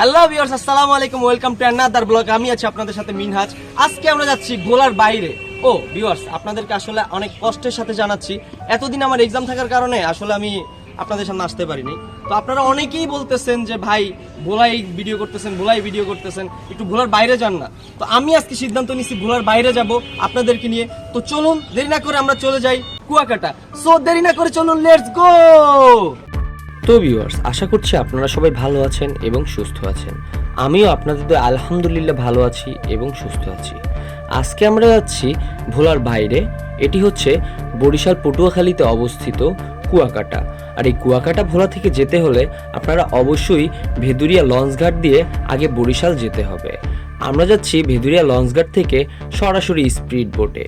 Hello viewers আসসালামু আলাইকুম welcome to another blog আমি আছি আপনাদের সাথে মিনহাজ। আজকে আমরা যাচ্ছি গোলার বাইরে। ও ভিউয়ার্স আপনাদেরকে আসলে অনেক কষ্টের সাথে জানাচ্ছি। এতদিন আমার এক্সাম থাকার কারণে আসলে আমি আপনাদের সামনে আসতে পারিনি। তো আপনারা অনেকেই বলতেছেন যে, ভাই, ভোলাই ভিডিও করতেছেন, ভোলাই ভিডিও করতেছেন। একটু ভোলার বাইরে যান না। তো আমি আজকে সিদ্ধান্ত নিচ্ছি ভোলার বাইরে যাব আপনাদেরকে নিয়ে। তো চলুন, দেরি না করে আমরা চলে যাই কুয়াকাটা। সো দেরি না করে চলুন লেটস গো তো ভিউয়ার্স আশা করছি আপনারা সবাই ভালো আছেন এবং সুস্থ আছেন। আমিও আপনাদের আলহামদুলিল্লাহ ভালো আছি এবং সুস্থ আছি। আজকে আমরা যাচ্ছি ভোলার বাইরে। এটি হচ্ছে বরিশাল পটুয়াখালীতে অবস্থিত কুয়াকাটা। আর এই কুয়াকাটা ভোলা থেকে যেতে হলে আপনারা অবশ্যই ভেদুরিয়া লঞ্চঘাট দিয়ে আগে বরিশাল যেতে হবে। আমরা যাচ্ছি ভেদুরিয়া লঞ্চঘাট থেকে সরাসরি স্পিড বোটে।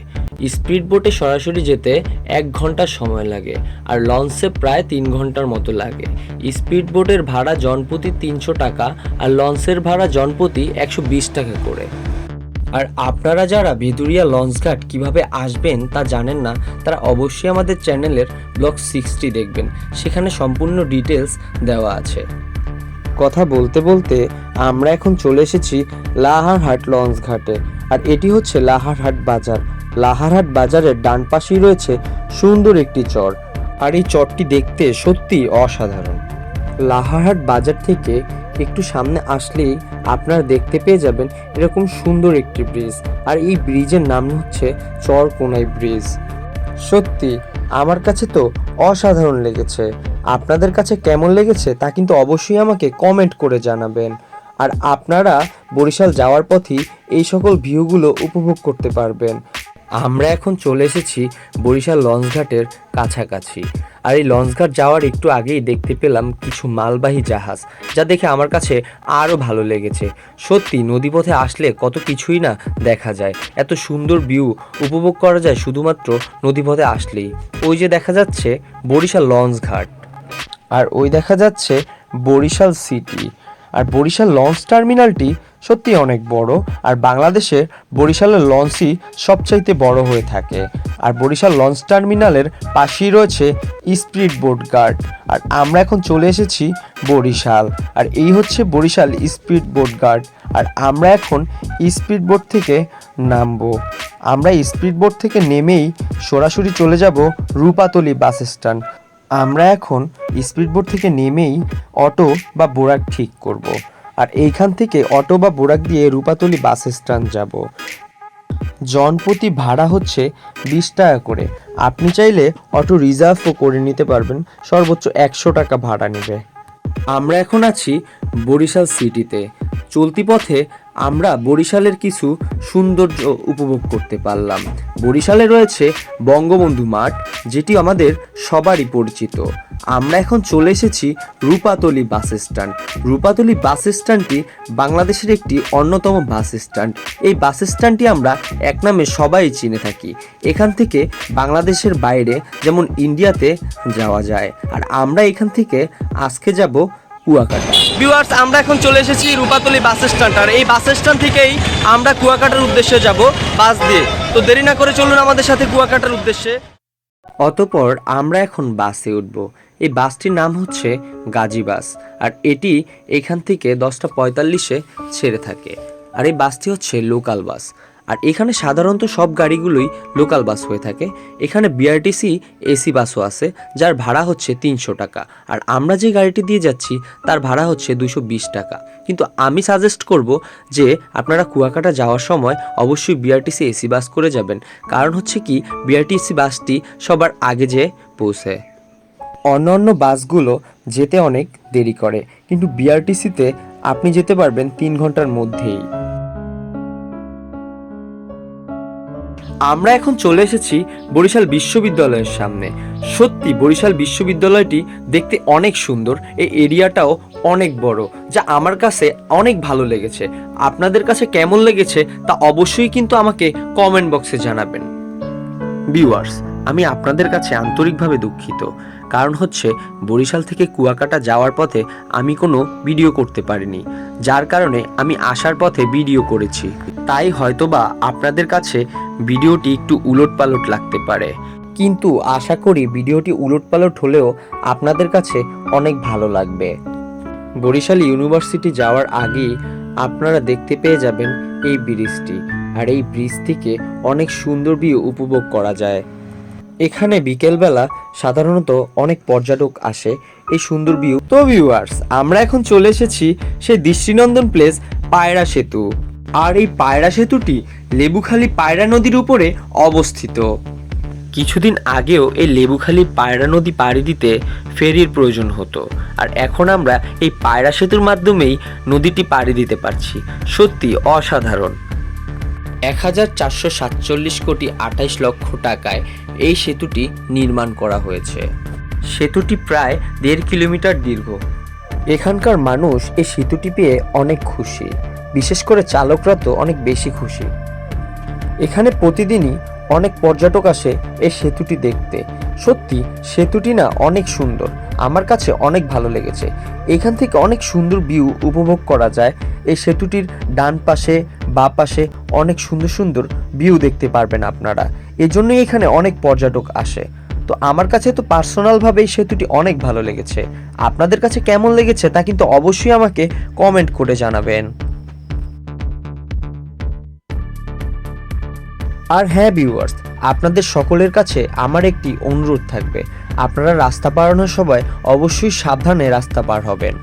স্পিড বোটে সরাসরি যেতে এক ঘণ্টা সময় লাগে, আর লঞ্চে প্রায় তিন ঘণ্টার মতো লাগে। স্পিড বোটের ভাড়া জনপ্রতি তিনশো টাকা, আর লঞ্চের ভাড়া জনপ্রতি একশো বিশ টাকা করে। আর আপনারা যারা ভেদুরিয়া লঞ্চঘাট কীভাবে আসবেন তা জানেন না, তারা অবশ্যই আমাদের চ্যানেলের ব্লগ সিক্সটি দেখবেন। সেখানে সম্পূর্ণ ডিটেলস দেওয়া আছে। কথা বলতে বলতে আমরা এখন চলে এসেছি লাহারহাট লঞ্চ ঘাটে, আর এটি হচ্ছে লাহারহাট বাজার। লাহারহাট বাজারের ডান পাশেই রয়েছে সুন্দর একটি চর। আর এই চরটি দেখতে সত্যি অসাধারণ। লাহারহাট বাজার থেকে একটু সামনে আসলেই আপনারা দেখতে পেয়ে যাবেন এরকম সুন্দর একটি ব্রিজ। আর এই ব্রিজের নাম হচ্ছে চর কোনাই ব্রিজ। সত্যি, আমার কাছে তো অসাধারণ লেগেছে। আপনাদের কাছে কেমন লেগেছে তা কিন্তু অবশ্যই আমাকে কমেন্ট করে জানাবেন। আর আপনারা বরিশাল যাওয়ার পথেই এই সকল ভিউগুলো উপভোগ করতে পারবেন। আমরা এখন চলে এসেছি বরিশাল লঞ্চঘাটের কাছাকাছি। আর এই লঞ্চঘাট যাওয়ার একটু আগেই দেখতে পেলাম কিছু মালবাহী জাহাজ, যা দেখে আমার কাছে আরও ভালো লেগেছে। সত্যি, নদীপথে আসলে কত কিছুই না দেখা যায়। এত সুন্দর ভিউ উপভোগ করা যায় শুধুমাত্র নদীপথে আসলেই। ওই যে দেখা যাচ্ছে বরিশাল লঞ্চঘাট। আর ওই দেখা যাচ্ছে বরিশাল সিটি। আর বরিশাল লঞ্চ টার্মিনালটি সত্যি অনেক বড়, আর বাংলাদেশের বরিশালের লঞ্চই সবচাইতে বড় হয়ে থাকে। আর বরিশাল লঞ্চ টার্মিনালের পাশেই রয়েছে স্পিড বোট গার্ড, আর আমরা এখন চলে এসেছি বরিশাল। আর এই হচ্ছে বরিশাল স্পিড বোট গার্ড, আর আমরা এখন স্পিড বোট থেকে নামবো। আমরা স্পিড বোট থেকে নেমেই সরাসরি চলে যাব রূপাতলি বাস স্ট্যান্ড। আমরা এখন স্পিডবোট থেকে নেমেই অটো বা বোরাক ঠিক করব। আর এইখান থেকে অটো বা বোরাক দিয়ে রূপাতলি বাস স্ট্যান্ড যাব। জনপ্রতি ভাড়া হচ্ছে বিশ টাকা করে। আপনি চাইলে অটো রিজার্ভও করে নিতে পারবেন। সর্বোচ্চ একশো টাকা ভাড়া নেবে। আমরা এখন আছি বরিশাল সিটিতে। চলতি পথে আমরা বরিশালের কিছু সৌন্দর্য উপভোগ করতে পারলাম। বরিশালে রয়েছে বঙ্গবন্ধু মাঠ, যেটি আমাদের সবারই পরিচিত। আমরা এখন চলে এসেছি Rupatali bus stand. Rupatali bus স্ট্যান্ডটি বাংলাদেশের একটি অন্যতম বাস স্ট্যান্ড। এই বাস স্ট্যান্ডটি আমরা এক নামে সবাই চিনে থাকি। এখান থেকে বাংলাদেশের বাইরে, যেমন ইন্ডিয়াতে যাওয়া যায়। আর আমরা এখান থেকে আজকে যাব কুয়াকাটা। ভিউয়ার্স আমরা এখন চলে এসেছি রূপাতলি বাস স্ট্যান্ড আর এই বাস স্ট্যান্ড থেকেই আমরা কুয়াকাটার উদ্দেশ্যে যাব বাস দিয়ে। তো দেরি না করে চলুন আমাদের সাথে কুয়াকাটার উদ্দেশ্যে। অতপর আমরা এখন বাসে উঠব। এই বাসটির নাম হচ্ছে গাজী বাস আর এটি এখান থেকে দশটা পঁয়তাল্লিশে ছেড়ে থাকে। আর এই বাসটি হচ্ছে লোকাল বাস। আর এখানে সাধারণত সব গাড়িগুলোই লোকাল বাস হয়ে থাকে। এখানে বিআরটিসি এসি বাসও আছে, যার ভাড়া হচ্ছে তিনশো টাকা। আর আমরা যে গাড়িটি দিয়ে যাচ্ছি, তার ভাড়া হচ্ছে দুশো বিশ টাকা। কিন্তু আমি সাজেস্ট করব যে আপনারা কুয়াকাটা যাওয়ার সময় অবশ্যই বিআরটিসি এসি বাস করে যাবেন। কারণ হচ্ছে কি বিআরটিসি বাসটি সবার আগে যে পৌঁছায় অন্যান্য বাসগুলো যেতে অনেক দেরি করে, কিন্তু বিআরটিসিতে আপনি যেতে পারবেন তিন ঘণ্টার মধ্যেই। আমরা এখন চলে এসেছি বরিশাল বিশ্ববিদ্যালয়ের সামনে। সত্যি, বরিশাল বিশ্ববিদ্যালয়টি দেখতে অনেক সুন্দর, এই এরিয়াটাও অনেক বড়, যা আমার কাছে অনেক ভালো লেগেছে। আপনাদের কাছে কেমন লেগেছে তা অবশ্যই কিন্তু আমাকে কমেন্ট বক্সে জানাবেন। ভিউয়ার্স আমি আপনাদের কাছে আন্তরিকভাবে দুঃখিত, কারণ হচ্ছে বরিশাল থেকে কুয়াকাটা যাওয়ার পথে আমি কোনো ভিডিও করতে পারিনি, যার কারণে আমি আসার পথে ভিডিও করেছি। তাই হয়তোবা আপনাদের কাছে ভিডিওটি একটু উলট পালট লাগতে পারে। কিন্তু আশা করি ভিডিওটি উলট পালট হলেও আপনাদের কাছে অনেক ভালো লাগবে। বরিশাল ইউনিভার্সিটি যাওয়ার আগেই আপনারা দেখতে পেয়ে যাবেন এই ব্রিজটি, আর এই ব্রিজ থেকে অনেক সুন্দর ভিউ উপভোগ করা যায়। এখানে বিকেলবেলা সাধারণত অনেক পর্যটক আসে এই সুন্দর ভিউ। তো ভিউয়ার্স আমরা এখন চলে এসেছি সেই দৃষ্টিনন্দন প্লেস পায়রা সেতু। আর এই পায়রা সেতুটি লেবুখালী পায়রা নদীর উপরে অবস্থিত। কিছুদিন আগেও এই লেবুখালী পায়রা নদী পাড়ি দিতে ফেরির প্রয়োজন হতো, আর এখন আমরা এই পায়রা সেতুর মাধ্যমেই নদীটি পাড়ি দিতে পারছি। সত্যি অসাধারণ। এক হাজার চারশো সাতচল্লিশ কোটি আঠাইশ লক্ষ টাকায় এই সেতুটি নির্মাণ করা হয়েছে। সেতুটি প্রায় দেড় কিলোমিটার দীর্ঘ। এখানকার মানুষ এই সেতুটি পেয়ে অনেক খুশি। বিশেষ করে চালকরা তো অনেক বেশি খুশি। এখানে প্রতিদিনই অনেক পর্যটক আসে এই সেতুটি দেখতে। সত্যি, সেতুটি না অনেক সুন্দর। আমার কাছে অনেক ভালো লেগেছে। এখান থেকে অনেক সুন্দর ভিউ উপভোগ করা যায়। এই সেতুটির ডান পাশে, বা পাশে অনেক সুন্দর সুন্দর ভিউ দেখতে পারবেন আপনারা। এজন্যই এখানে অনেক পর্যটক আসে। তো আমার কাছে তো পার্সোনালভাবে এই সেতুটি অনেক ভালো লেগেছে। আপনাদের কাছে কেমন লেগেছে তা কিন্তু অবশ্যই আমাকে কমেন্ট করে জানাবেন। আর হ্যাঁ ভিউয়ার্স আপনাদের সকলের কাছে আমার একটি অনুরোধ থাকবে। আপনারা রাস্তা পারানোর সময় অবশ্যই সাবধানে রাস্তা পার হবেন।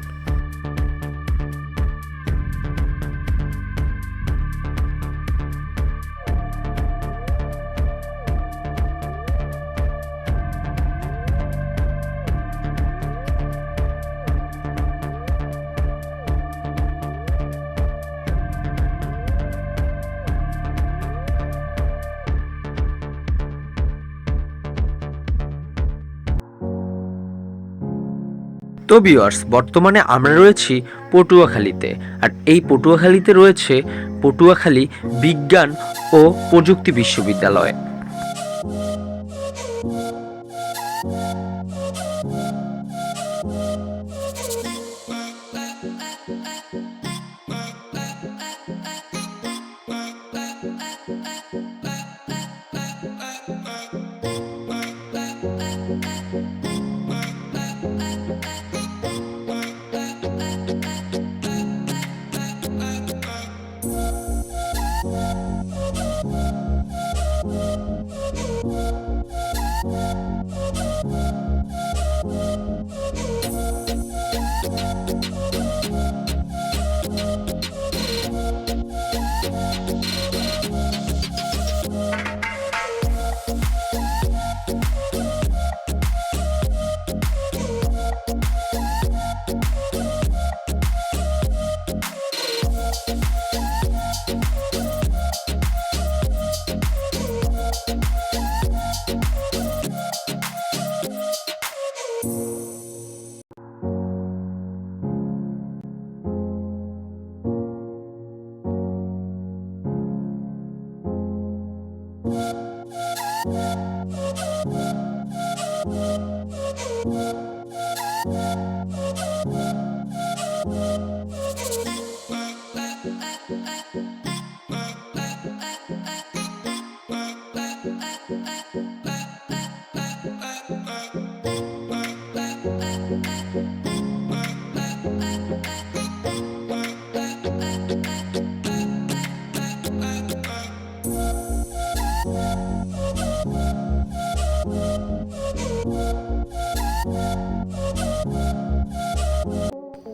তো বিওয়ার্স বর্তমানে আমরা রয়েছি পটুয়াখালীতে। আর এই পটুয়াখালীতে রয়েছে পটুয়াখালী বিজ্ঞান ও প্রযুক্তি বিশ্ববিদ্যালয়।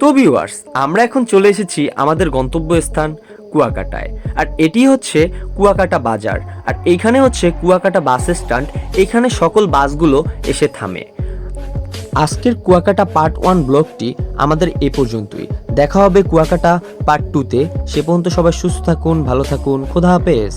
তো ভিউয়ার্স আমরা এখন চলে এসেছি আমাদের গন্তব্যস্থান কুয়াকাটায়। আর এটি হচ্ছে কুয়াকাটা বাজার। আর এইখানে হচ্ছে কুয়াকাটা বাস স্ট্যান্ড। এখানে সকল বাসগুলো এসে থামে। আজকের কুয়াকাটা পার্ট ওয়ান ব্লগটি আমাদের এ পর্যন্তই। দেখা হবে কুয়াকাটা পার্ট টুতে সে পর্যন্ত সবাই সুস্থ থাকুন, ভালো থাকুন। খোদা হাফেজ।